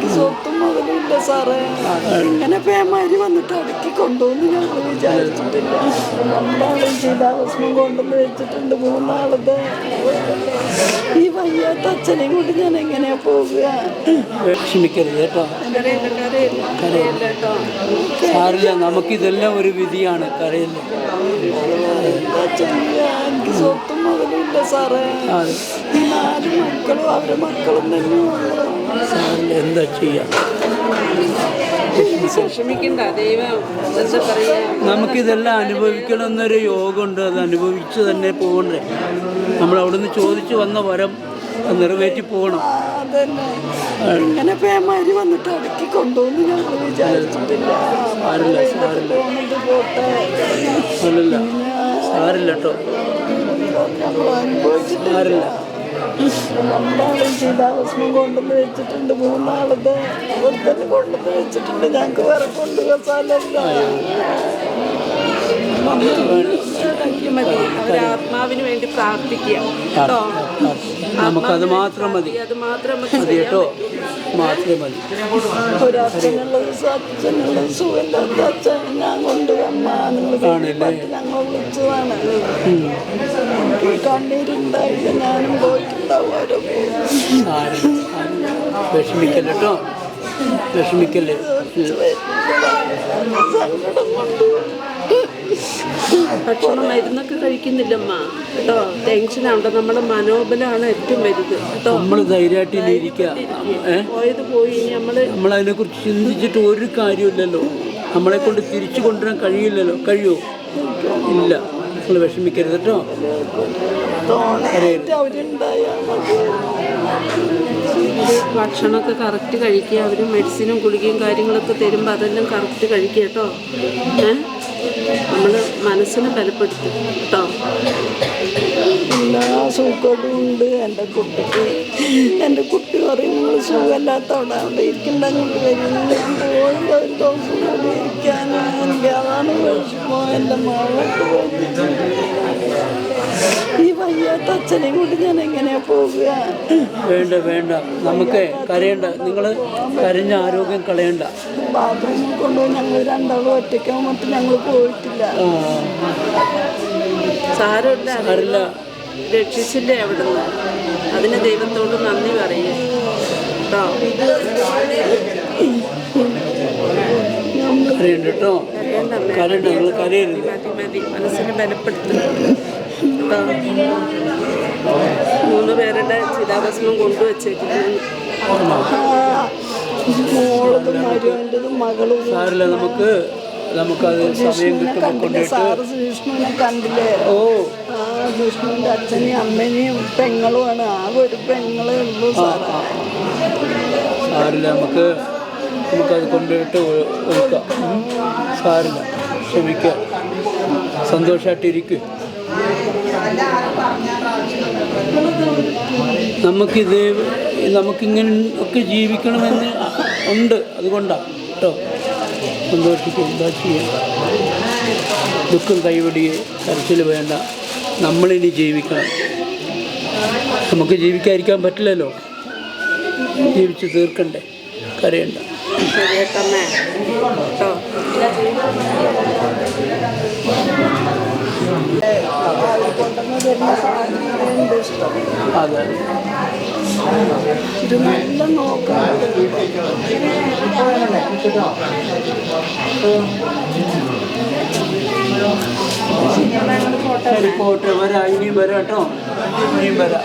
എനിക്ക് സ്വത്തും മുതലില്ല സാറേ. ഇങ്ങനെ പേമാരി വന്നിട്ട് അടുക്കി കൊണ്ടുവന്ന് ഞങ്ങൾ വിചാരിച്ചിട്ടില്ല. രണ്ടാളും ചിതാഭസ്മം കൊണ്ടുവന്ന് വെച്ചിട്ടുണ്ട് മൂന്നാളത്. ഈ വയ്യാത്ത അച്ഛനെയും കൊണ്ട് ഞാൻ എങ്ങനെയാ പോവുക? ക്ഷമിക്കരുത് കേട്ടോ. സാറില്ല നമുക്കിതെല്ലാം ഒരു വിധിയാണ്. കരയില്ല? എനിക്ക് സ്വത്തും മുതലില്ല സാറേ. ഈ നാല് മക്കളും അവരെ മക്കളും തന്നെയുള്ളൂ എന്താ ചെയ്യാം? നമുക്കിതെല്ലാം അനുഭവിക്കണം എന്നൊരു യോഗമുണ്ട്. അത് അനുഭവിച്ച് തന്നെ പോകണ്ടേ. നമ്മൾ അവിടുന്ന് ചോദിച്ചു വന്ന വരം നിറവേറ്റി പോകണം. അതന്നെ. ഇങ്ങനെ പേമാരി വന്നിട്ട് അടുക്കി ഞങ്ങൾ വിചാരിച്ചിട്ടില്ല. അല്ലല്ല സാരില്ല കേട്ടോ സാരില്ല രണ്ടാളും ചിതാഭസ്മം കൊണ്ടുവന്ന് വെച്ചിട്ടുണ്ട്. മൂന്നാളത് ഒരുത്തന്നെ കൊണ്ടുവന്ന് വെച്ചിട്ടുണ്ട്. ഞങ്ങൾക്ക് വേറെ കൊണ്ടുപോകാൻ സ്ഥലമില്ല ഇതാക്കി മതി അവരാത്മാവിന് വേണ്ടി പ്രാർത്ഥിക്കുക. നമുക്കത് മാത്രം മതി. അത് മാത്രം മതി കേട്ടോ. മാത്രമേ മതി ഒരച്ഛനുള്ളത് അച്ഛനുള്ളത് സുഖമില്ലാത്ത അച്ഛൻ ഞാൻ ആണല്ലേ? ഞങ്ങൾ വിളിച്ചതാണ് ഞാനും പോയിട്ടുണ്ടാവും വിഷമിക്കല്ലേ കേട്ടോ. വിഷമിക്കല്ലേ? സങ്കടം കൊണ്ട് ഭക്ഷണം മരുന്നൊക്കെ കഴിക്കുന്നില്ലമ്മ. കേട്ടോ ടെൻഷൻ ആവണ്ട നമ്മുടെ മനോബലമാണ് ഏറ്റവും വലുത്. കേട്ടോ നമ്മൾ ധൈര്യമായിട്ട് ഇനി ഇരിക്കുക. പോയത് പോയി ഇനി നമ്മൾ നമ്മളതിനെക്കുറിച്ച് ചിന്തിച്ചിട്ട് ഒരു കാര്യമില്ലല്ലോ നമ്മളെ കൊണ്ട് തിരിച്ചു കൊണ്ടുവരാൻ കഴിയില്ലല്ലോ. കഴിയോ? ഇല്ല. നിങ്ങൾ വിഷമിക്കരുത് കേട്ടോ. ഭക്ഷണമൊക്കെ കറക്റ്റ് കഴിക്കുക. അവർ മെഡിസിനും ഗുളികയും കാര്യങ്ങളൊക്കെ തരുമ്പോൾ അതെല്ലാം കറക്റ്റ് കഴിക്കുക കേട്ടോ. ഏ? നമ്മൾ മനസ്സിനെ ബലപ്പെടുത്തും കേട്ടോ എല്ലാ സുഖവും ഉണ്ട് എന്റെ കുട്ടിക്ക് എന്റെ കുട്ടി പറയും നിങ്ങൾ സുഖമില്ലാത്തവിടെ അവിടെ ഇരിക്കണ്ട അങ്ങോട്ട് വരുന്നില്ല ഞാൻ പോയി ഒരു ദിവസം കൂടി ഇരിക്കാൻ എനിക്ക് അതാണ് വിഷമം. എന്റെ മകൾക്ക് ഈ വയ്യാത്ത അച്ഛനെയും കൂടി ഞാൻ എങ്ങനെയാ പോവുക വേണ്ട വേണ്ട. നമുക്ക് കരയണ്ട. നിങ്ങൾ കരഞ്ഞ ആരോഗ്യം കളയണ്ട. ബാത്റൂമിൽ കൊണ്ടുപോയി ഞങ്ങൾ രണ്ടാളും ഒറ്റയ്ക്ക് മറ്റു ഞങ്ങൾ പോയിട്ടില്ല. സാരമില്ല. സാരില്ല രക്ഷിച്ചില്ലേ അവിടുന്ന്? അതിന് ദൈവത്തോട് നന്ദി പറയുക കേട്ടോ ബലപ്പെടുത്തുന്നു കേട്ടോ. കരയണ്ട അമ്മേ. കരയണ്ട നിങ്ങൾ കരയരുത്. മതി മതി. മനസ്സിനെ ബലപ്പെടുത്തും കേട്ടോ മൂന്ന് പേരുടെ ചിതാഭസ്മം കൊണ്ടുവച്ചേക്കുന്നു. മോളതും മരുവന്റെതും മകളും സാരില്ല നമുക്ക് നമുക്കത് സമയം കിട്ടുമ്പോൾ കൊണ്ടുപോയിട്ട് കണ്ടില്ലേ? ഓ. ആ വിഷ്ണുവിന്റെ അച്ഛനെയും അമ്മേനെയും പെങ്ങളുമാണ്. ആ ഒരു പെങ്ങളേ ഉള്ളൂ സാറേ. നമുക്ക് നമുക്കത് കൊണ്ടുപോയിട്ട് ഒരുക്കാം. ഉം. സാരില്ല ക്ഷമിക്കുക സന്തോഷമായിട്ടിരിക്കും നമുക്കിത് നമുക്കിങ്ങനെ ഒക്കെ ജീവിക്കണമെന്ന് ഉണ്ട്. അതുകൊണ്ടാണ് കേട്ടോ. സന്തോഷിക്കും. എന്താ ചെയ്യുക ദുഃഖം കൈവടിയെ കരച്ചിൽ വേണ്ട. നമ്മളിനി ജീവിക്കണം. നമുക്ക് ജീവിക്കാതിരിക്കാൻ പറ്റില്ലല്ലോ. ജീവിച്ച് തീർക്കണ്ടേ. കരയണ്ട. അതെ. ഇത് നല്ല നോക്കാം. ശരി പോട്ടെ വരാം ഇനിയും വരാം ഇനിയും വരാം.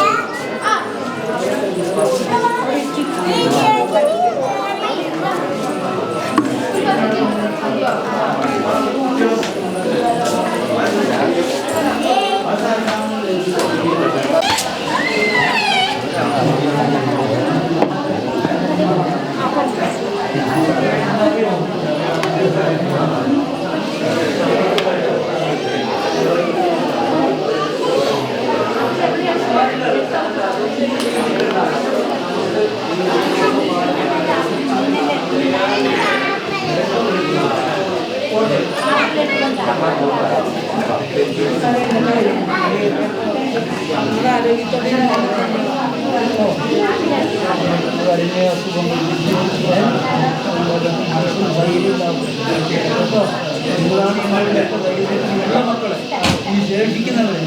ജയിലിരിക്കുന്നവരെ